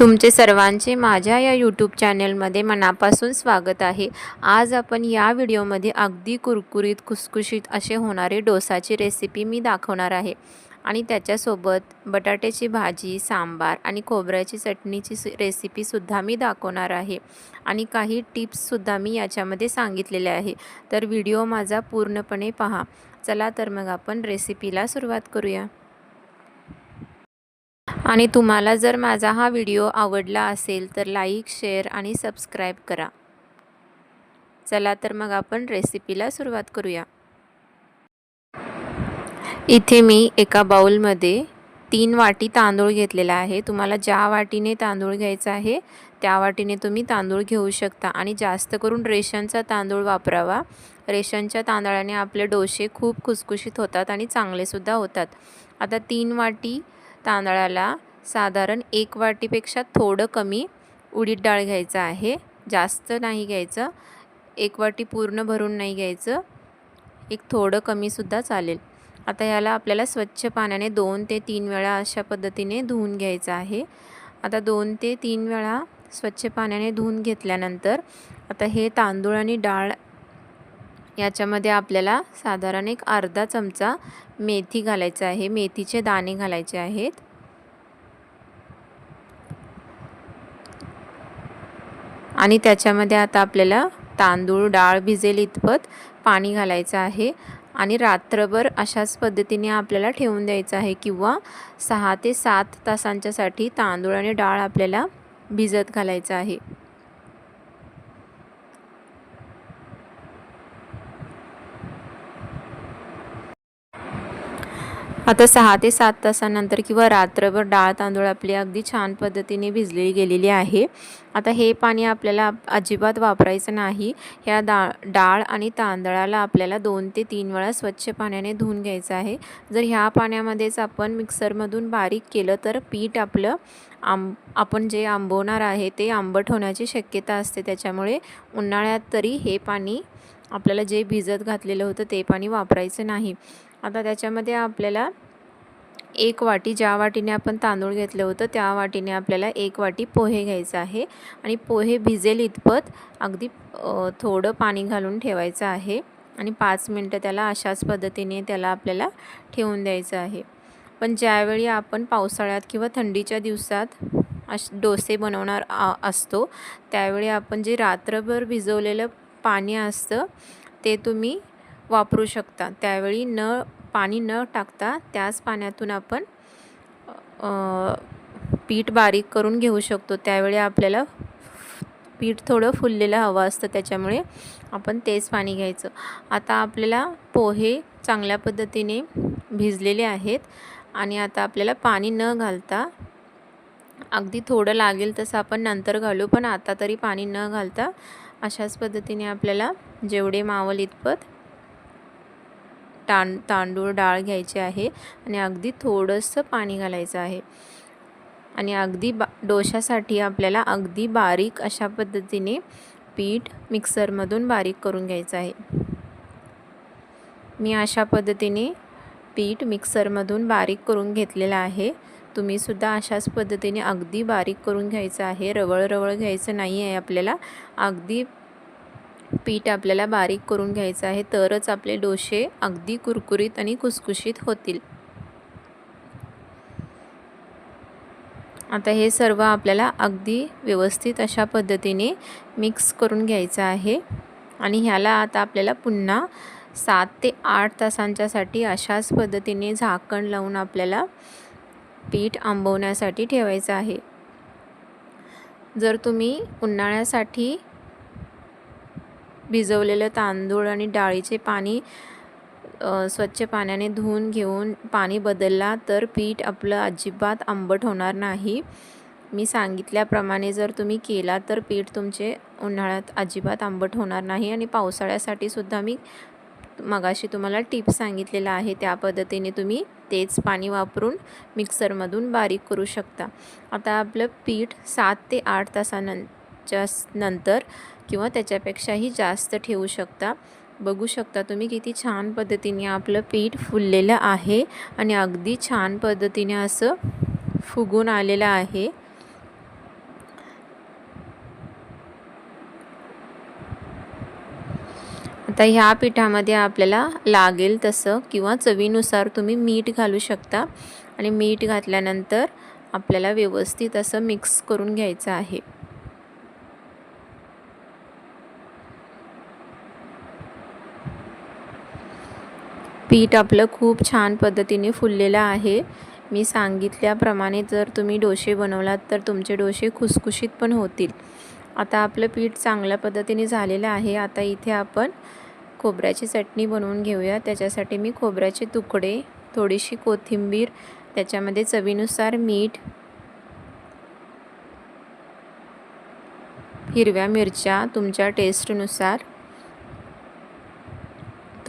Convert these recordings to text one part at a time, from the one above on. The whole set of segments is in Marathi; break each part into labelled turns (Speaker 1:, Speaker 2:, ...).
Speaker 1: तुमचे सर्वांचे माझ्या या यूट्यूब चॅनलमध्ये मनापासून स्वागत आहे. आज आपण या व्हिडिओमध्ये अगदी कुरकुरीत खुसखुशीत असे होणारे डोसाची रेसिपी मी दाखवणार आहे. आणि त्याच्यासोबत बटाट्याची भाजी सांबार आणि खोबऱ्याची चटणीची रेसिपीसुद्धा मी दाखवणार आहे. आणि काही टिप्ससुद्धा मी याच्यामध्ये सांगितलेल्या आहे. तर व्हिडिओ माझा पूर्णपणे पहा. चला तर मग आपण रेसिपीला सुरुवात करूया. आणि तुम्हाला जर माझा हा व्हिडिओ आवडला असेल तर लाईक शेअर आणि सबस्क्राईब करा. चला तर मग आपण रेसिपीला सुरुवात करूया. इथे मी एका बाउलमध्ये तीन वाटी तांदूळ घेतलेला आहे. तुम्हाला ज्या वाटीने तांदूळ घ्यायचा आहे त्या वाटीने तुम्ही तांदूळ घेऊ शकता आणि जास्त करून रेशनचा तांदूळ वापरावा. रेशनच्या तांदळाने आपले डोसे खूप खुसखुशीत होतात आणि चांगलेसुद्धा होतात. आता तीन वाटी तांदळाला साधारण एक वाटीपेक्षा थोडं कमी उडीद डाळ घ्यायचं आहे. जास्त नाही घ्यायचं. एक वाटी पूर्ण भरून नाही घ्यायचं. एक थोडं कमीसुद्धा चालेल. आता ह्याला आपल्याला स्वच्छ पाण्याने दोन ते तीन वेळा अशा पद्धतीने धुवून घ्यायचं आहे. आता दोन ते तीन वेळा स्वच्छ पाण्याने धुवून घेतल्यानंतर आता हे तांदूळ आणि डाळ याच्यामध्ये आपल्याला साधारण एक अर्धा चमचा मेथी घालायचा आहे. मेथीचे दाणे घालायचे आहेत. आणि त्याच्यामध्ये आता आपल्याला तांदूळ डाळ भिजेल इतपत पाणी घालायचं आहे. आणि रात्रभर अशाच पद्धतीने आपल्याला ठेवून द्यायचं आहे किंवा सहा ते सात तासांच्यासाठी तांदूळ आणि डाळ आपल्याला भिजत घालायचं आहे. आता सहा ते सात तासानंतर किंवा रात्रभर डाळ तांदूळ आपली अगदी छान पद्धतीने भिजलेली गेलेली आहे. आता हे पाणी आपल्याला अजिबात वापरायचं नाही. ह्या डाळ डाळ आणि तांदळाला आपल्याला दोन ते तीन वेळा स्वच्छ पाण्याने धुवून घ्यायचं आहे. जर ह्या पाण्यामध्येच आपण मिक्सरमधून बारीक केलं तर पीठ आपलं आंब आपण जे आंबवणार आहे ते आंबट होण्याची शक्यता असते. त्याच्यामुळे उन्हाळ्यात तरी हे पाणी आपल्याला जे भिजत घातलेलं होतं ते पाणी वापरायचं नाही. आता त्याच्यामध्ये आपल्याला एक वाटी ज्या वाटीने आपण तांदूळ घेतलं होतं त्या वाटीने आपल्याला एक वाटी पोहे घ्यायचं आहे. आणि पोहे भिजेल इतपत अगदी थोडं पाणी घालून ठेवायचं आहे. आणि पाच मिनटं त्याला अशाच पद्धतीने त्याला आपल्याला ठेवून द्यायचं आहे. पण ज्यावेळी आपण पावसाळ्यात किंवा थंडीच्या दिवसात अश डोसे बनवणार असतो त्यावेळी आपण जे रात्रभर भिजवलेलं पाणी असतं ते तुम्ही वापरू शकता. त्यावेळी न पाणी न टाकता त्याच पाण्यातून आपण पीठ बारीक करून घेऊ शकतो. त्यावेळी आपल्याला पीठ थोडं फुललेलं हवं असतं. त्याच्यामुळे आपण तेच पाणी घ्यायचं. आता आपल्याला पोहे चांगल्या पद्धतीने भिजलेले आहेत आणि आता आपल्याला पाणी न घालता अगदी थोडं लागेल तसं आपण नंतर घालू पण आता तरी पाणी न घालता अशाच पद्धतीने आपल्याला जेवढे मावल इतपत तां तांदूळ डाळ घ्यायचे आहे आणि अगदी थोडंसं पाणी घालायचं आहे. आणि अगदी बा डोशासाठी आपल्याला अगदी बारीक अशा पद्धतीने पीठ मिक्सरमधून बारीक करून घ्यायचं आहे. मी अशा पद्धतीने पीठ मिक्सरमधून बारीक करून घेतलेलं आहे. तुम्हीसुद्धा अशाच पद्धतीने अगदी बारीक करून घ्यायचं आहे. रवळ रवळ घ्यायचं नाही आहे आपल्याला. अगदी पीठ आपल्याला बारीक करून घ्यायचं आहे तरच आपले डोसे अगदी कुरकुरीत आणि कुसकुशीत होतील. आता हे सर्व आपल्याला अगदी व्यवस्थित अशा पद्धतीने मिक्स करून घ्यायचं आहे. आणि ह्याला आता आपल्याला पुन्हा सात ते आठ तासांच्यासाठी अशाच पद्धतीने झाकण लावून आपल्याला पीठ आंबवण्यासाठी ठेवायचं आहे. जर तुम्ही उन्हाळ्यासाठी भिजवलेलं तांदूळ आणि डाळीचे पाणी स्वच्छ पाण्याने धुवून घेऊन पाणी बदलला तर पीठ आपलं अजिबात आंबट होणार नाही. मी सांगितल्याप्रमाणे जर तुम्ही केला तर पीठ तुमचे उन्हाळ्यात अजिबात आंबट होणार नाही आणि पावसाळ्यासाठी सुद्धा मी मगाशी तुम्हाला टिप्स सांगितलेला आहे. त्या पद्धतीने तुम्ही तेच पाणी वापरून मिक्सरमधून बारीक करू शकता. आता आपलं पीठ सात ते आठ तासानंच्या नंतर किंवा त्याच्यापेक्षाही जास्त ठेवू शकता. बघू शकता तुम्ही किती छान पद्धतीने आपलं पीठ फुललेलं आहे आणि अगदी छान पद्धतीने असं फुगून आलेलं आहे. आता ह्या पिठामध्ये आपल्याला लागेल तसं किंवा चवीनुसार तुम्ही मीठ घालू शकता आणि मीठ घातल्यानंतर आपल्याला व्यवस्थित असं मिक्स करून घ्यायचं आहे. पीठ आपलं खूप छान पद्धतीने फुललेलं आहे. मी सांगितल्याप्रमाणे जर तुम्ही डोसे बनवलात तर तुमचे डोसे खुसखुशीत पण होतील. आता आपलं पीठ चांगल्या पद्धतीने झालेलं आहे. आता इथे आपण खोबऱ्याची चटणी बनवून घेऊया. त्याच्यासाठी मी खोबऱ्याचे तुकडे थोडीशी कोथिंबीर त्याच्यामध्ये चवीनुसार मीठ हिरव्या मिरच्या तुमच्या टेस्टनुसार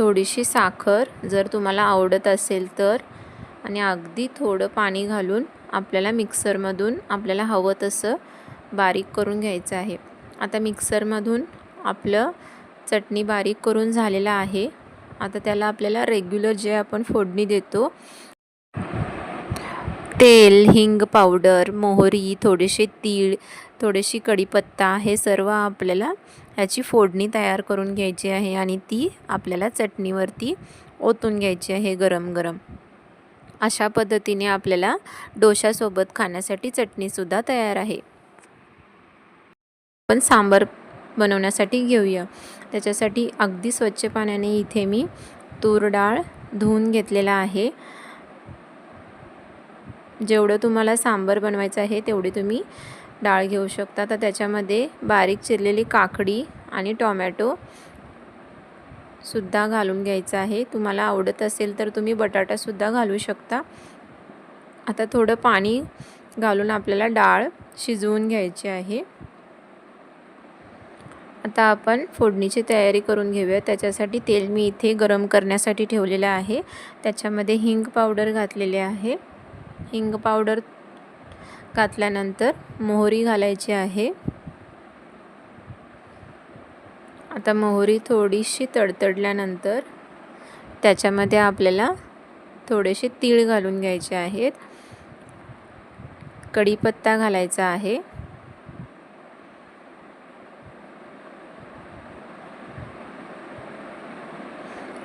Speaker 1: थोडीशी साखर जर तुम्हाला आवडत असेल तर. आणि अगदी थोडं पाणी घालून आपल्याला मिक्सरमधून आपल्याला हवं तसं बारीक करून घ्यायचं आहे. आता मिक्सरमधून आपलं चटणी बारीक करून झालेलं आहे. आता त्याला आपल्याला रेग्युलर जे आपण फोडणी देतो. तेल हिंग पावडर मोहरी थोडेसे तीळ थोडीशी कढीपत्ता हे सर्व आपल्याला ह्याची फोडणी तयार करून घ्यायची आहे आणि ती आपल्याला चटणीवरती ओतून घ्यायची आहे गरम गरम. अशा पद्धतीने आपल्याला डोशासोबत खाण्यासाठी चटणीसुद्धा तयार आहे. पण सांबार बनवण्यासाठी घेऊया. त्याच्यासाठी अगदी स्वच्छ पाण्याने इथे मी तूर डाळ धुवून घेतलेला आहे. जेवढं तुम्हाला सांबार बनवायचं आहे तेवढी तुम्ही डाळ घेऊ शकता. तर त्याच्यामध्ये बारीक चिरलेली काकडी आणि टॉमॅटो सुद्धा घालून घ्यायचं आहे. तुम्हाला आवडत असेल तर तुम्ही बटाटासुद्धा घालू शकता. आता थोडं पाणी घालून आपल्याला डाळ शिजवून घ्यायची आहे. आता आपण फोडणीची तयारी करून घेऊया. त्याच्यासाठी तेल मी इथे गरम करण्यासाठी ठेवलेलं आहे. त्याच्यामध्ये हिंग पावडर घातलेले आहे. हिंग पावडर घातल्यानंतर मोहरी घालायची आहे. आता मोहरी थोडीशी तडतडल्यानंतर त्याच्यामध्ये आपल्याला थोडेसे तीळ घालून घ्यायचे आहेत. कढीपत्ता घालायचा आहे.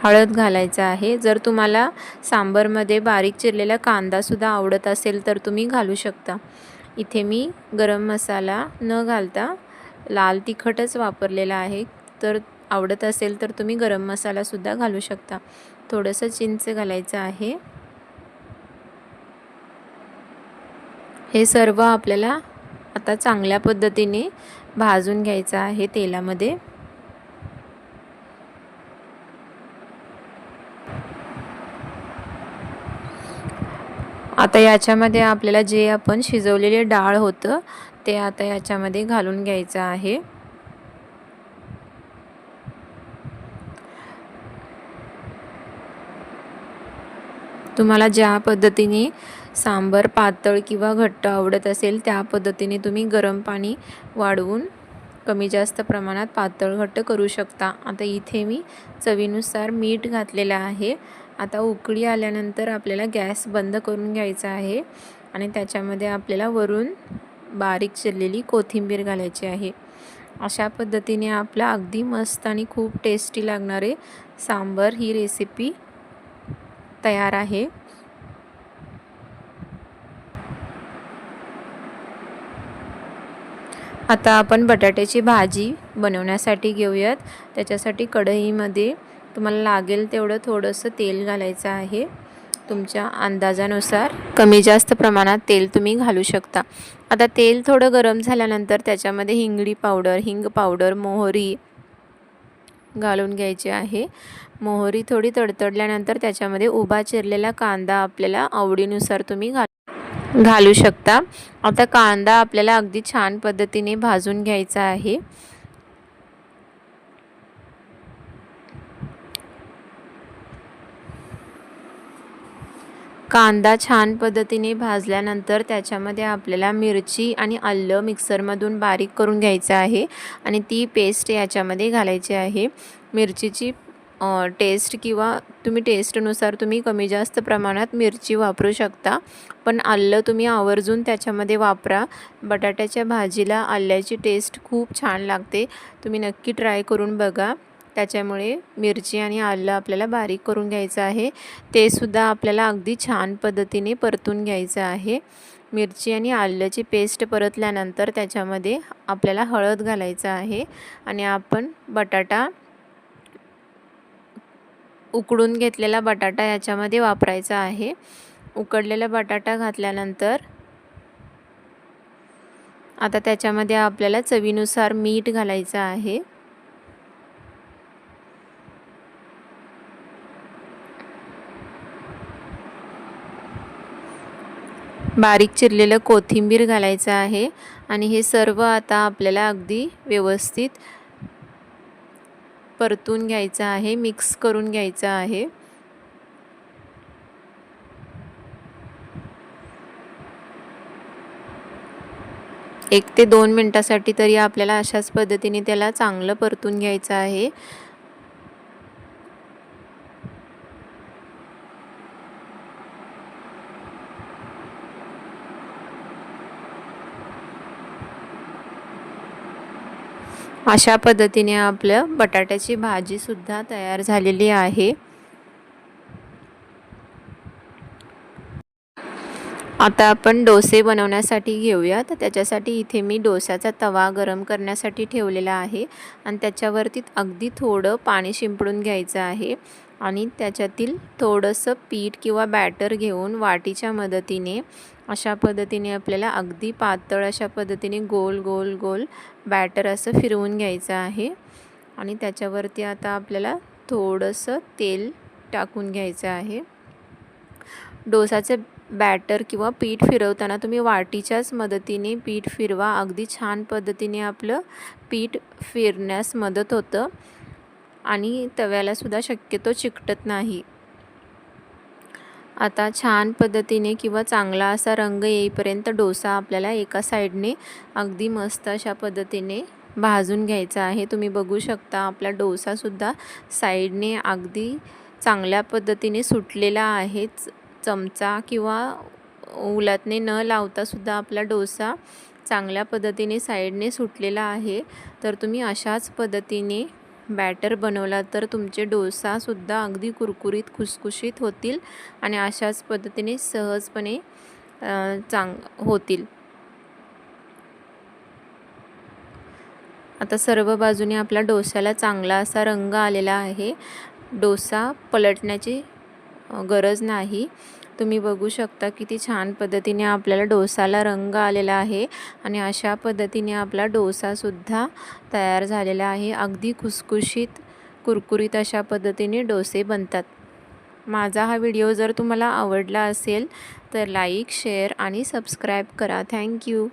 Speaker 1: हळद घालायचं आहे. जर तुम्हाला सांबरमध्ये बारीक चिरलेला कांदासुद्धा आवडत असेल तर तुम्ही घालू शकता. इथे मी गरम मसाला न घालता लाल तिखटच वापरलेला आहे. तर आवडत असेल तर तुम्ही गरम मसालासुद्धा घालू शकता. थोडंसं चिंच घालायचं आहे. हे सर्व आपल्याला आता चांगल्या पद्धतीने भाजून घ्यायचं आहे तेलामध्ये. आता याच्यामध्ये आपल्याला जे आपण शिजवलेले डाळ होतं ते आता याच्यामध्ये घालून घ्यायचं आहे. तुम्हाला ज्या पद्धतीने सांबर पातळ किंवा घट्ट आवडत असेल त्या पद्धतीने तुम्ही गरम पाणी वाढवून कमी जास्त प्रमाणात पातळ घट्ट करू शकता. आता इथे मी चवीनुसार मीठ घातलेलं आहे. आता उकळी आल्यानंतर आपल्याला गॅस बंद करून घ्यायचा आहे आणि त्याच्यामध्ये आपल्याला वरून बारीक चिरलेली कोथिंबीर घालायची आहे. अशा पद्धतीने आपला अगदी मस्त आणि खूप टेस्टी लागणारे सांबर ही रेसिपी तयार आहे. आता आपण बटाट्याची भाजी बनवण्यासाठी घेऊयात. त्याच्यासाठी कढईमध्ये तुम्हाला लागेल तेवढं थोडंसं तेल घालायचं आहे. तुमच्या अंदाजानुसार कमी जास्त प्रमाणात तेल तुम्ही घालू शकता. आता तेल थोडं गरम झाल्यानंतर त्याच्यामध्ये हिंगडी पावडर हिंग पावडर मोहरी घालून घ्यायची आहे. मोहरी थोडी तडतडल्यानंतर त्याच्यामध्ये उभा चिरलेला कांदा आपल्याला आवडीनुसार तुम्ही घाल घालू शकता. आता कांदा आपल्याला अगदी छान पद्धतीने भाजून घ्यायचा आहे. कांदा छान पद्धतीने भाजल्यानंतर त्याच्यामध्ये आपल्याला मिरची आणि आलं मिक्सरमधून बारीक करून घ्यायचं आहे आणि ती पेस्ट याच्यामध्ये घालायची आहे. मिरचीची टेस्ट किंवा तुम्ही टेस्टनुसार तुम्ही कमी जास्त प्रमाणात मिरची वापरू शकता. पण आलं तुम्ही आवर्जून त्याच्यामध्ये वापरा. बटाट्याच्या भाजीला आल्याची टेस्ट खूप छान लागते. तुम्ही नक्की ट्राय करून बघा. त्याच्यामुळे मिरची आणि आलं आपल्याला बारीक करून घ्यायचं आहे. ते सुद्धा आपल्याला अगदी छान पद्धतीने परतून घ्यायचं आहे. मिरची आणि आल्याची पेस्ट परतल्यानंतर त्याच्यामध्ये आपल्याला हळद घालायचं आहे. आणि आपण बटाटा उकडून घेतलेला बटाटा याच्यामध्ये वापरायचा आहे. उकडलेला बटाटा घातल्यानंतर आता त्याच्यामध्ये आपल्याला चवीनुसार मीठ घालायचं आहे. बारीक चिरलेलं कोथिंबीर घालायचं आहे आणि हे सर्व आता आपल्याला अगदी व्यवस्थित परतून घ्यायचं आहे मिक्स करून घ्यायचं आहे. एक ते दोन मिनटासाठी तरी आपल्याला अशाच पद्धतीने त्याला चांगलं परतून घ्यायचं आहे. अशा पद्धतीने आपलं बटाट्याची भाजीसुद्धा तयार झालेली आहे. आता आपण डोसे बनवण्यासाठी घेऊया. तर त्याच्यासाठी इथे मी डोस्याचा तवा गरम करण्यासाठी ठेवलेला आहे. आणि त्याच्यावरती अगदी थोडं पाणी शिंपडून घ्यायचं आहे. आणि त्याच्यातील थोडंसं पीठ किंवा बॅटर घेऊन वाटीच्या मदतीने अशा पद्धतीने आपल्याला अगदी पातळ अशा पद्धतीने गोल गोल गोल बॅटर असं फिरवून घ्यायचं आहे. आणि त्याच्यावरती आता आपल्याला थोडंसं तेल टाकून घ्यायचं आहे. डोसाचे बॅटर किंवा पीठ फिरवताना तुम्ही वाटीच्याच मदतीने पीठ फिरवा. अगदी छान पद्धतीने आपलं पीठ फिरण्यास मदत होतं. आणि तव्यालासुद्धा शक्यतो चिकटत नाही. आता छान पद्धतीने किंवा चांगला असा रंग येईपर्यंत डोसा आपल्याला एका साईडने अगदी मस्त अशा पद्धतीने भाजून घ्यायचा आहे. तुम्ही बघू शकता आपला डोसासुद्धा साईडने अगदी चांगल्या पद्धतीने सुटलेला आहे. चमचा किंवा उलातने न लावतासुद्धा आपला डोसा चांगल्या पद्धतीने साईडने सुटलेला आहे. तर तुम्ही अशाच पद्धतीने बॅटर बनवला तर तुमचे डोसासुद्धा अगदी कुरकुरीत खुसखुशीत होतील आणि अशाच पद्धतीने सहजपणे चांग होतील. आता सर्व बाजूने आपला डोस्याला चांगला असा रंग आलेला आहे. डोसा पलटण्याची गरज नाही. तुम्ही बघू शकता किती छान पद्धतीने आपल्याला डोसाला रंग आलेला आहे आणि अशा पद्धतीने आपला डोसासुद्धा तयार झालेला आहे. अगदी खुसखुशीत कुरकुरीत अशा पद्धतीने डोसे बनतात. माझा हा व्हिडिओ जर तुम्हाला आवडला असेल तर लाईक शेअर आणि सबस्क्राईब करा. Thank you